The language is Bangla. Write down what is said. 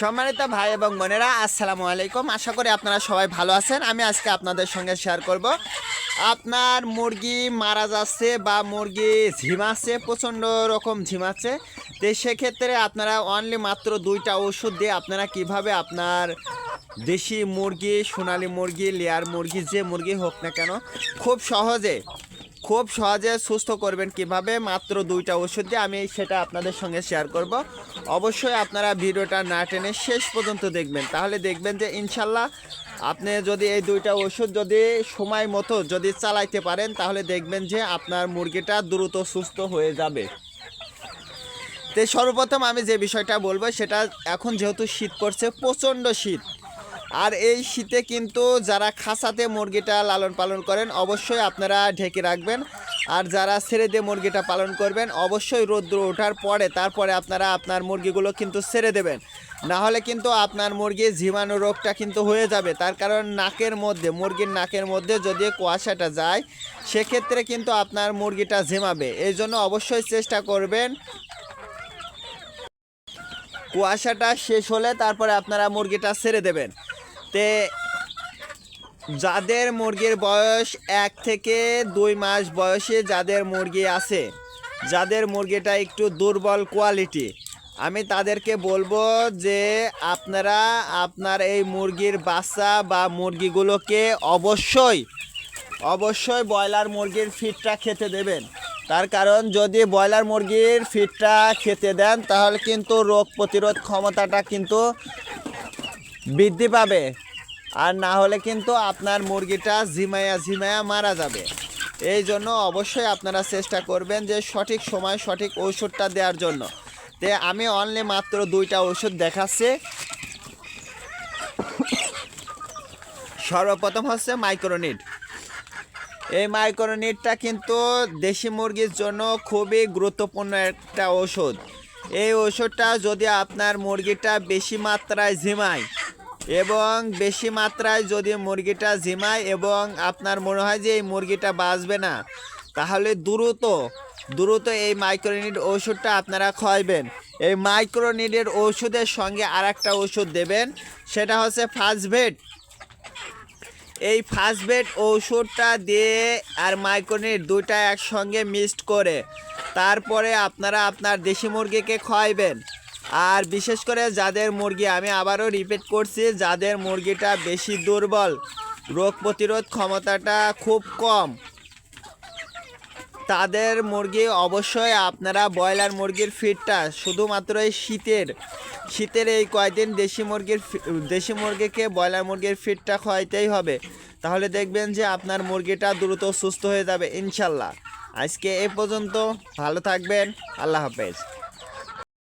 সম্মানিত ভাই এবং বোনেরা, আসসালামু আলাইকুম। আশা করি আপনারা সবাই ভালো আছেন। আমি আজকে আপনাদের সঙ্গে শেয়ার করব। আপনার মুরগি মারা যাচ্ছে বা মুরগি ঝিমাচ্ছে প্রচণ্ড রকম ঝিমাচ্ছে তো সেক্ষেত্রে আপনারা অনলি মাত্র দুইটা ওষুধ দিয়ে আপনারা কীভাবে আপনার দেশি মুরগি, সোনালি মুরগি, লেয়ার মুরগি, যে মুরগি হোক না কেন, খুব সহজে খুব সহজে সুস্থ করবেন কীভাবে? মাত্র দুইটা ওষুধ দিয়ে আমি সেটা আপনাদের সঙ্গে শেয়ার করব। অবশ্যই আপনারা ভিডিওটা না টেনে শেষ পর্যন্ত দেখবেন। তাহলে দেখবেন যে ইনশাল্লাহ আপনি যদি এই দুইটা ওষুধ যদি সময় মতো যদি চালাইতে পারেন, তাহলে দেখবেন যে আপনার মুরগিটা দ্রুত সুস্থ হয়ে যাবে। তো সর্বপ্রথম আমি যে বিষয়টা বলব, সেটা এখন যেহেতু শীত পড়ছে, প্রচণ্ড শীত। আর এই শীতে কিন্তু যারা খাসাতে মুরগিটা লালন পালন করেন, অবশ্যই আপনারা ঢেকে রাখবেন। আর যারা ছেড়ে দিয়ে মুরগিটা পালন করবেন, অবশ্যই রৌদ্র ওঠার পরে, তারপরে আপনারা আপনার মুরগিগুলো কিন্তু ছেড়ে দেবেন। না হলে কিন্তু আপনার মুরগির জীবাণু রোগটা কিন্তু হয়ে যাবে। তার কারণ নাকের মধ্যে, মুরগির নাকের মধ্যে যদি কুয়াশাটা যায়, সেক্ষেত্রে কিন্তু আপনার মুরগিটা ঝিমাবে। এই জন্য অবশ্যই চেষ্টা করবেন। কুয়াশাটা শেষ হলে তারপরে আপনারা মুরগিটা ছেড়ে দেবেন। তে যাদের মুরগির বয়স এক থেকে দুই মাস বয়সে যাদের মুরগি আছে, যাদের মুরগিটা একটু দুর্বল কোয়ালিটি আমি তাদেরকে বলব যে আপনারা আপনার এই মুরগির বাচ্চা বা মুরগিগুলোকে অবশ্যই অবশ্যই ব্রয়লার মুরগির ফিডটা খেতে দেবেন। তার কারণ যদি ব্রয়লার মুরগির ফিডটা খেতে দেন, তাহলে কিন্তু রোগ প্রতিরোধ ক্ষমতাটা কিন্তু বৃদ্ধি পাবে। আর না হলে কিন্তু আপনার মুরগিটা ঝিমাইয়া ঝিমাইয়া মারা যাবে। এই জন্য অবশ্যই আপনারা চেষ্টা করবেন যে সঠিক সময় সঠিক ওষুধটা দেওয়ার জন্য। তে আমি অনলি মাত্র দুইটা ওষুধ দেখাচ্ছি। সর্বপ্রথম হচ্ছে মাইক্রোনিট এই মাইক্রোনিটটা কিন্তু দেশি মুরগির জন্য খুবই গুরুত্বপূর্ণ একটা ওষুধ এই ওষুধটা যদি আপনার মুরগিটা বেশি মাত্রায় ঝিমায় এবং বেশি মাত্রায় যদি মুরগিটা ঝিমায় এবং আপনার মনে হয় যে এই মুরগিটা বাঁচবে না, তাহলে দ্রুত দ্রুত এই মাইক্রোনিড ওষুধটা আপনারা খাওয়াইবেন এই মাইক্রোনিটের ওষুধের সঙ্গে আর একটা ওষুধ দেবেন, সেটা হচ্ছে ফাস্টভেট এই ফাস্টবেড ওষুধটা দিয়ে আর মাইক্রোনিড দুইটা একসঙ্গে মিক্সড করে, তারপরে আপনারা আপনার দেশি মুরগিকে খাওয়াইবেন আর বিশেষ করে যাদের মুরগি আমি আবারও রিপিট করছি, যাদের মুরগিটা বেশি দুর্বল, রোগ প্রতিরোধ ক্ষমতাটা খুব কম, তাদের মুরগি অবশ্যই আপনারা ব্রয়লার মুরগির ফিডটা শুধুমাত্র এই শীতের শীতের এই কয়দিন দেশি মুরগির দেশি মুরগিকে ব্রয়লার মুরগির ফিডটা খাওয়াইতেই হবে। তাহলে দেখবেন যে আপনার মুরগিটা দ্রুত সুস্থ হয়ে যাবে, ইনশাল্লাহ। আজকে এ পর্যন্ত, ভালো থাকবেন, আল্লাহ হাফেজ।